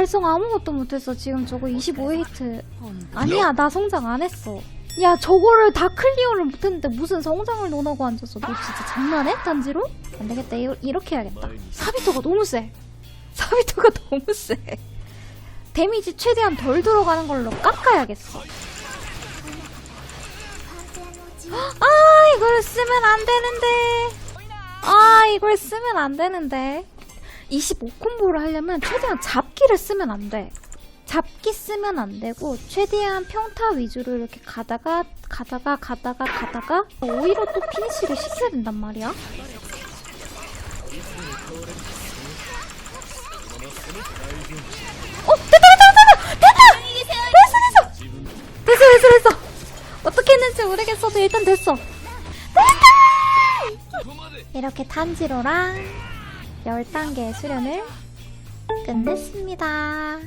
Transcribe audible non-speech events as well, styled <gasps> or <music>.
달성 아무것도 못했어. 지금 저거 25히트. 아니야, 나 성장 안 했어. 야, 저거를 다 클리어를 못했는데 무슨 성장을 논하고 앉았어. 너 진짜 장난해? 단지로? 안 되겠다. 이- 이렇게 해야겠다. 사비토가 너무 세. 사비토가 <laughs> 너무 세. 데미지 최대한 덜 들어가는 걸로 깎아야겠어. <gasps> 아, 이걸 쓰면 안 되는데. 아, 이걸 쓰면 안 되는데. 25콤보를 하려면 최대한 잡기를 쓰면 안 돼. 잡기 쓰면 안 되고 최대한 평타 위주로 이렇게 가다가 가다가 가다가 가다가 오히려 또 피니시를 시켜야 된단 말이야. 어 됐다 됐다 됐다 됐다! 됐어 됐어! 됐어 됐어 됐어! 어떻게 했는지 모르겠어도 일단 됐어. 됐다! 이렇게 탄지로랑 10단계 수련을 끝냈습니다.